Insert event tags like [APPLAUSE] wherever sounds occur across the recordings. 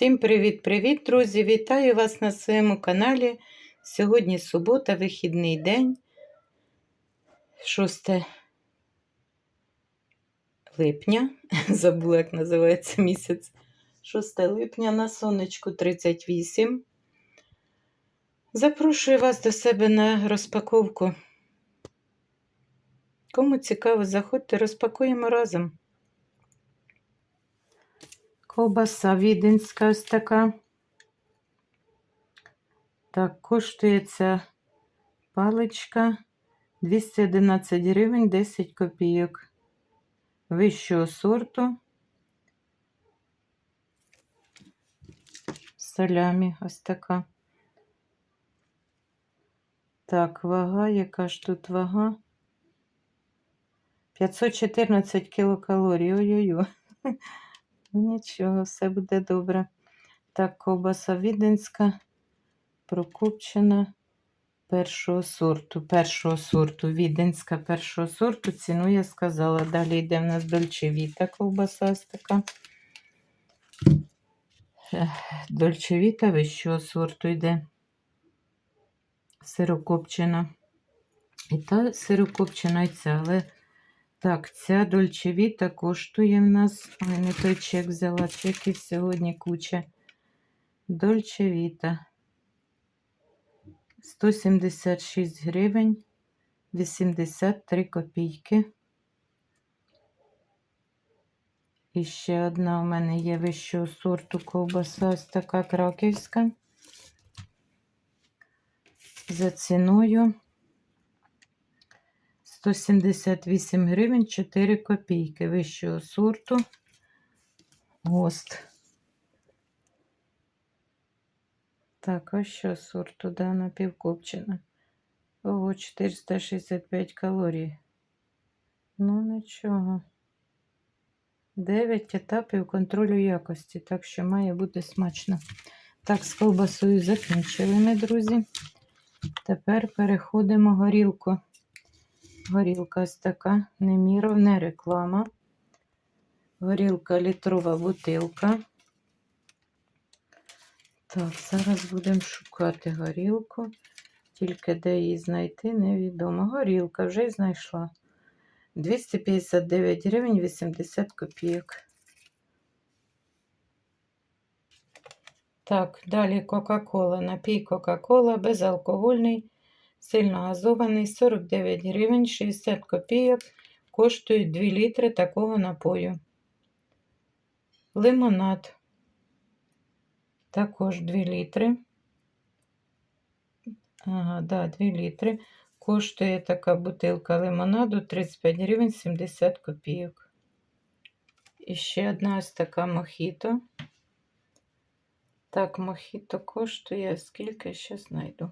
Всім привіт-привіт, друзі! Вітаю вас на своєму каналі. Сьогодні субота, вихідний день, 6 липня. [LAUGHS] Забула, як називається місяць. 6 липня на сонечку 38. Запрошую вас до себе на розпаковку. Кому цікаво, заходьте, розпакуємо разом. Ковбаса віденська ось така. Так, коштує ця паличка 211 гривень 10 копійок. Вищого сорту. Салямі ось така. Так, вага, яка ж тут вага? 514 кілокалорій. Ой-ой-ой. Нічого, все буде добре. Так, ковбаса віденська, прокупчена першого сорту. Першого сорту, віденська першого сорту. Ціну я сказала. Далі йде в нас дольчевіта ковбаса ось така. Дольчевіта вищого сорту йде. Сирокопчена. І та сирокопчена і ця, але так, ця дольчевіта коштує в нас. Ой, не той чек взяла, чеків сьогодні куча. Дольчевіта. 176 гривень, 83 копійки. І ще одна у мене є вищого сорту ковбаса, ось така краківська. За ціною 178 гривень 4 копійки вищого сорту. Гост. Так, ось що сорту, да, напівкопчена. Ого, 465 калорій. Ну, нічого. 9 етапів контролю якості, так що має бути смачно. Так, з ковбасою закінчили ми, друзі. Тепер переходимо горілку. Горілка ось така, неміров, не реклама. Горілка літрова бутилка. Так, зараз будемо шукати горілку. Тільки де її знайти, невідомо. Горілка вже й знайшла. 259 гривень 80 копійок. Так, далі Кока-Кола. Напій Кока-Кола безалкогольний. Сильно газований 49 гривень 60 копійок. Коштують 2 літри такого напою. Лимонад. Також 2 літри. Ага, да, 2 літри. Коштує така бутилка лимонаду 35 гривень 70 копійок. І ще одна ось така мохіто. Так, мохіто коштує скільки ще знайду.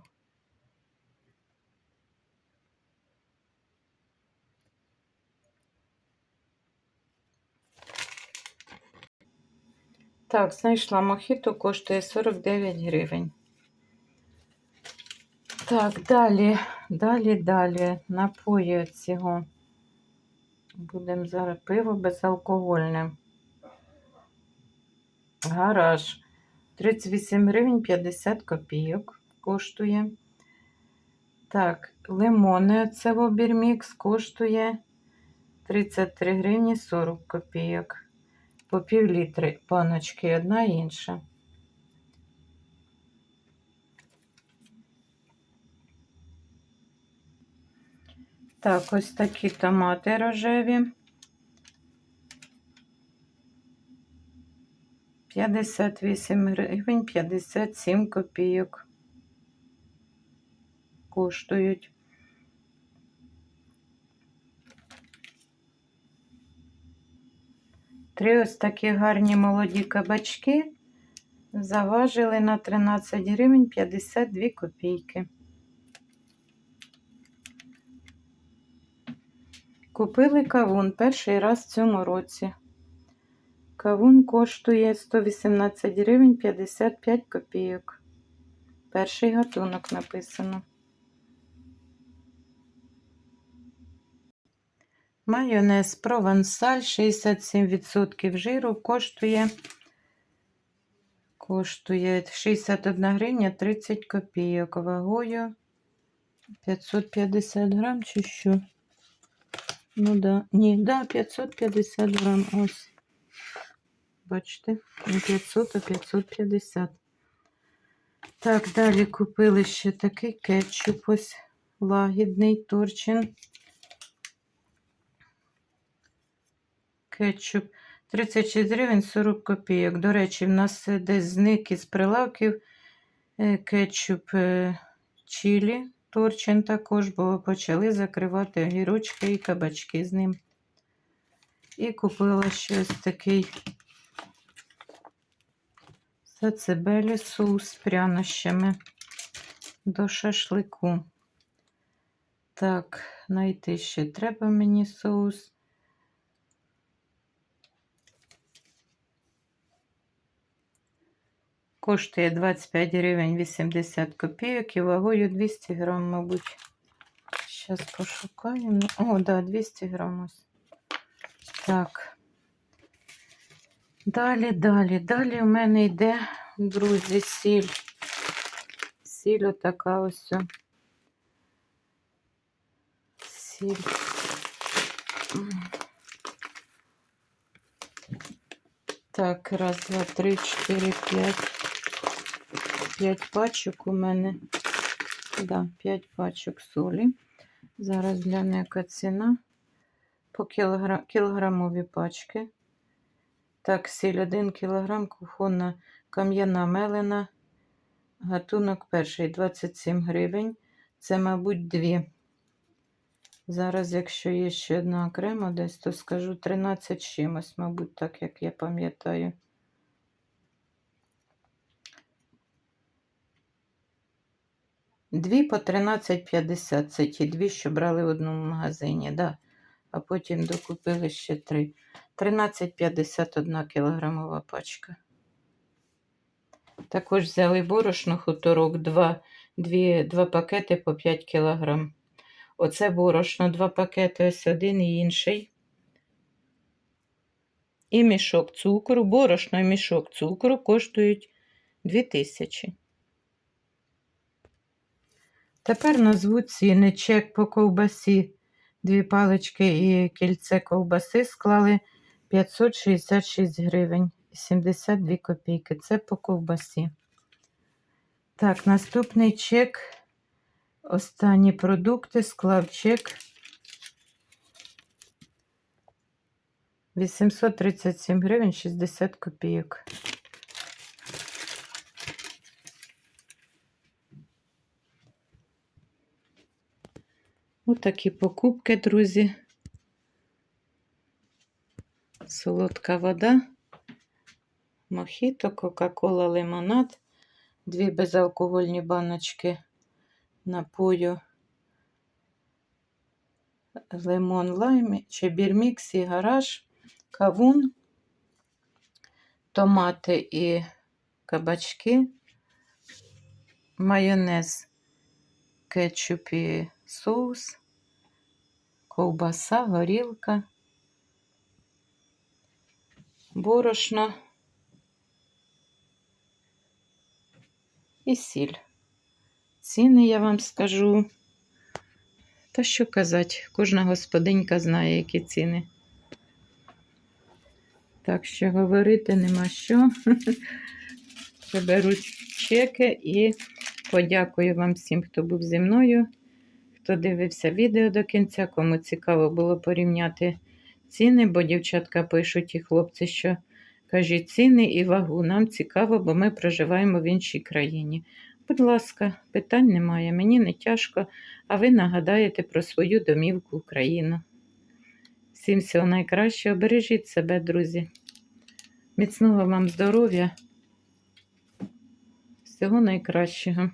Так, знайшла мохіто, коштує 49 гривень. Так, далі, далі, далі. Напої цього. Будемо зараз пиво безалкогольне. Гараж. 38 гривень 50 копійок коштує. Так, лимони це обірмікс коштує 33 гривні 40 копійок по пів літри баночки, одна інша. Так, ось такі томати рожеві. 58 гривень 57 копійок коштують. Три ось такі гарні молоді кабачки заважили на 13 гривень 52 копійки. Купили кавун перший раз в цьому році. Кавун коштує 118 гривень 55 копійок. Перший гатунок написано. Майонез провансаль 67% жиру коштує Коштує 61 гривня 30 копійок. Вагою 550 грам чи що? Ну да. Ні, да, 550 грам. Ось. Бачите, не 500, а 550. Так, далі купили ще такий кетчуп ось лагідний Торчин. Кетчуп 36 гривень 40 копійок. До речі, в нас е, десь зник із прилавків е, кетчуп е, чилі Торчин також, бо почали закривати огірочки і кабачки з ним. І купила ще ось такий сацебелі соус з прянощами до шашлику. Так, знайти ще треба мені соус. Коштує 25 гривень 80 копійок і вагою 200 грам, мабуть. Зараз пошукаємо. О, да, 200 грам. Так. Далі, далі, далі у мене йде, друзі, сіль. Сіль отака ось. Сіль. Так, раз, два, три, чотири, п'ять. П'ять пачок у мене. Да, п'ять пачок солі. Зараз гляну, яка ціна. По кілограм, кілограмові пачки. Так, сіль 1 кілограм, кухонна кам'яна мелена. Гатунок перший 27 гривень. Це, мабуть, дві. Зараз, якщо є ще одна окремо десь, то скажу 13 чимось, мабуть, так як я пам'ятаю. Дві по 13,50. Це ті дві, що брали в одному магазині, да. а потім докупили ще три. 13,51 кілограмова пачка. Також взяли борошно хуторок, два, дві, два пакети по 5 кілограм. Оце борошно, два пакети, ось один і інший. І мішок цукру, борошно і мішок цукру коштують 2000. Тепер назву ціни. Чек по ковбасі. Дві палички і кільце ковбаси склали 566 гривень 72 копійки. Це по ковбасі. Так, наступний чек. Останні продукти склав чек 837 гривень 60 копійок. Ось такі покупки, друзі. Солодка вода, мохіто, Кока-Кола, лимонад, дві безалкогольні баночки напою, лимон, лайм, чебірмікс і гараж, кавун, томати і кабачки, майонез, кетчуп і соус, ковбаса, горілка, борошно і сіль. Ціни я вам скажу. Та що казати, кожна господинька знає, які ціни. Так що говорити нема що. [LAUGHS] Приберуть чеки і подякую вам всім, хто був зі мною, хто дивився відео до кінця, кому цікаво було порівняти ціни, бо дівчатка пишуть і хлопці, що кажуть ціни і вагу. Нам цікаво, бо ми проживаємо в іншій країні. Будь ласка, питань немає, мені не тяжко, а ви нагадаєте про свою домівку Україну. Всім всього найкращого, бережіть себе, друзі. Міцного вам здоров'я. Всього найкращого.